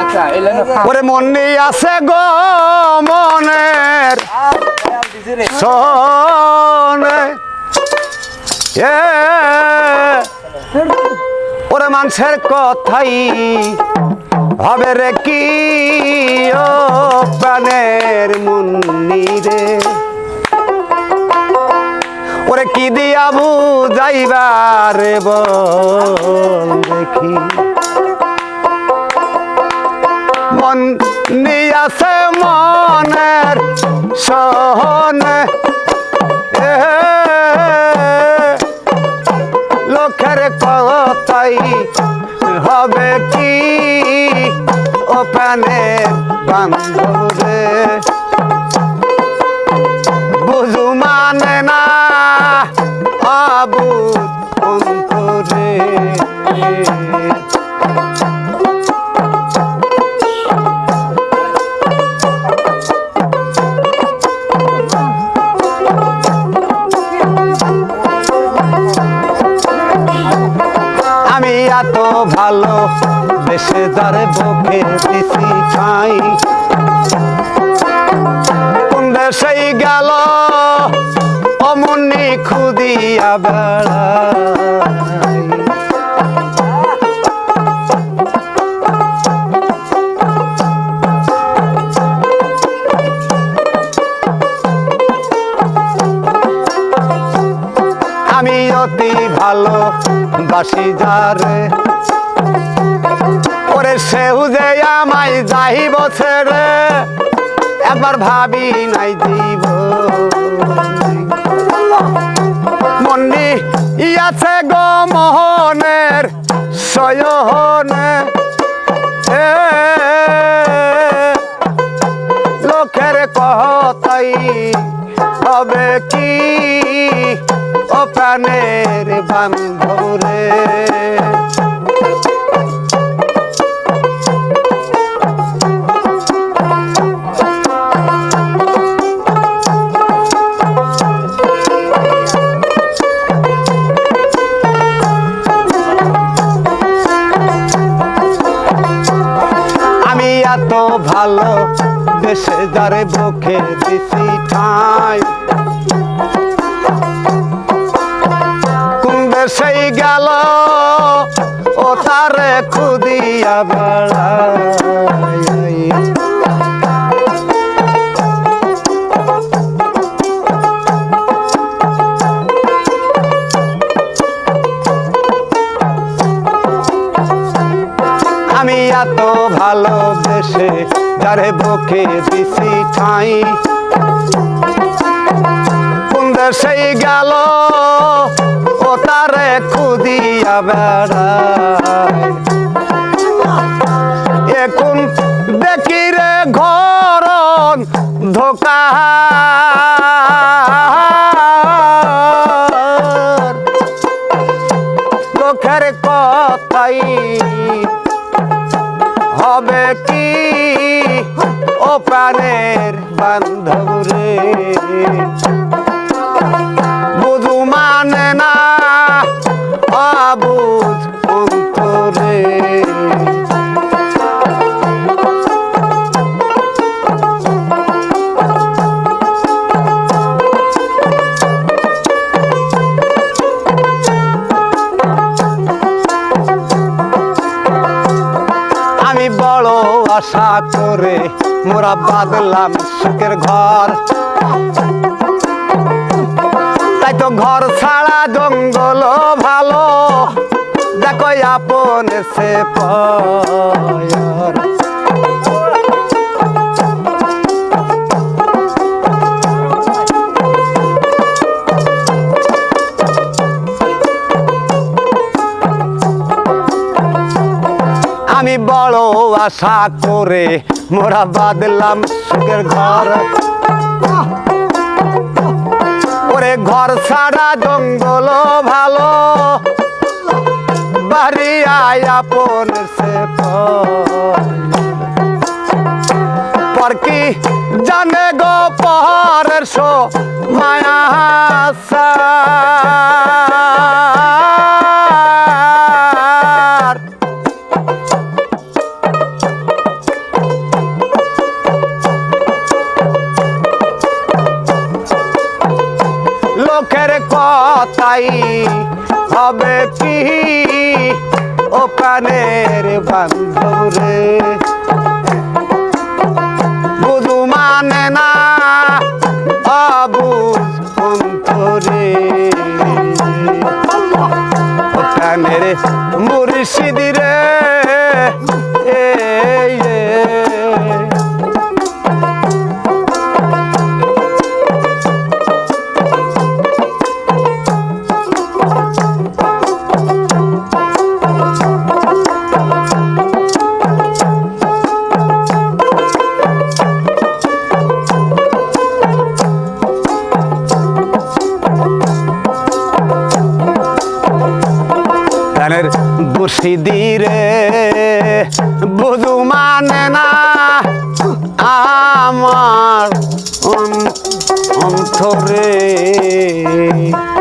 আচ্ছা ওরে মনে আছে গো মনের সনে। এ ওরে মানুষের কথাই হবে রে কি ও প্রাণের মুন্নি রে। ওরে কি দিয়া বুঝাইবার বল দেখি। মন নিয়াছে মনের সহনে। লোকের কথাই হবে কি? ওপেনে বান্ধবে যারে বুকে দিছি ঠাই কোন দেশেই গেল অমনি খুদিয়া বেড়াই আমি অতি ভালো বাসি যারে। ওরে সেউ যে আমায় ছেড়ে একবার ভাবি নাই দিব মন্দি ইয়াছে গো মোহনের সয়নে এ, লোকের কথাই হবে কি? ও প্রাণের এত ভালো দেশে যারে বুকে দিছি ঠাই। কোন দেশেই গেল, ও তারে খুদিয়া বেড়াই। আমি এত ভালোবেসে যারে বুকে দিছি ঠাই। কোন দেশেই গেল, ও তারে খুদিয়া বেড়ায়। এখন দেখি রে ঘরন ধোকা লোকের কথাই হবে কি? ও প্রাণের বান্ধব রে। আশা করে মোরা বাদলাম সুখের ঘর। তাই তো ঘর ছাড়া জঙ্গল ভালো। দেখো আপন সে পয়র আমি বড় আশা করে মোরা বাদলাম সুখের ঘর। ওরে ঘর ছাড়া জঙ্গল ভালো, বাড়ি আয় আপন সে কি জানে গো পরের সো মায়া তাই হবে কি ও প্রাণের বান্ধব রে। বুধু মানে না অবুজ অন্তরে। ও প্রাণের মুর্শিদি প্রাণের দিরে বুধু মানে না আমার অন- অন্তরে।